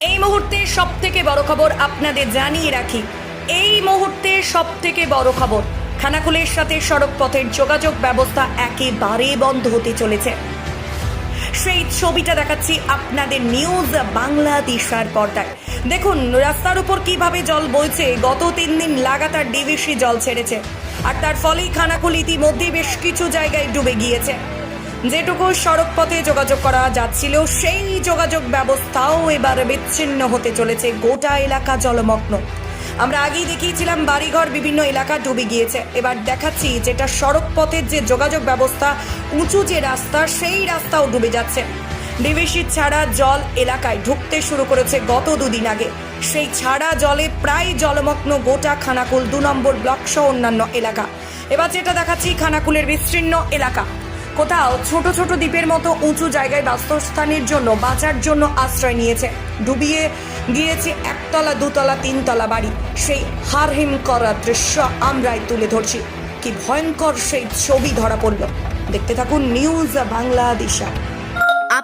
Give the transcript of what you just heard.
এই মুহূর্তে সব থেকে বড় খবর আপনাদের জানিয়ে রাখি। এই মুহূর্তে সব থেকে বড় খবর। খানাকুলের সাথে সড়ক পথের যোগাযোগ ব্যবস্থা একেবারে বন্ধ হতে চলেছে। সেই ছবিটা দেখাচ্ছি আপনাদের নিউজ বাংলাদেশার পর্দায়। দেখুন, রাস্তার উপর কীভাবে জল বইছে, গত তিন দিন লাগাতার ডিভিসি জল ছেড়েছে। আর তার ফলেই খানাকুল ইতিমধ্যে বেশ কিছু জায়গায় ডুবে গিয়েছে। যেটুকু সড়ক পথে যোগাযোগ করা যাচ্ছিল, সেই যোগাযোগ ব্যবস্থাও এবার বিচ্ছিন্ন হতে চলেছে গোটা এলাকা জলমগ্ন। আমরা আগেই দেখিয়েছিলাম, বাড়িঘর বিভিন্ন এলাকা ডুবে গিয়েছে। এবার দেখাচ্ছি যেটা সড়ক পথের যে যোগাযোগ ব্যবস্থা উঁচু যে রাস্তা, সেই রাস্তাও ডুবে যাচ্ছে। ডিভিসি ছাড়া জল এলাকায় ঢুকতে শুরু করেছে গত দুদিন আগে। সেই ছাড়া জলে প্রায় জলমগ্ন গোটা খানাকুল, দু নম্বর ব্লক সহ অন্যান্য এলাকা। এবার যেটা দেখাচ্ছি, খানাকুলের বিস্তীর্ণ এলাকা। কোথাও ছোট ছোট দ্বীপের মতো উঁচু জায়গায় বাস্তুস্থানের জন্য, বাঁচার জন্য আশ্রয় নিয়েছে। ডুবিয়ে গিয়েছে একতলা, দুতলা, তিনতলা বাড়ি। সেই হারহিম করা দৃশ্য আমরাই তুলে ধরছি। কি ভয়ঙ্কর সেই ছবি ধরা পড়ল। দেখতে থাকুন নিউজ বাংলাদেশা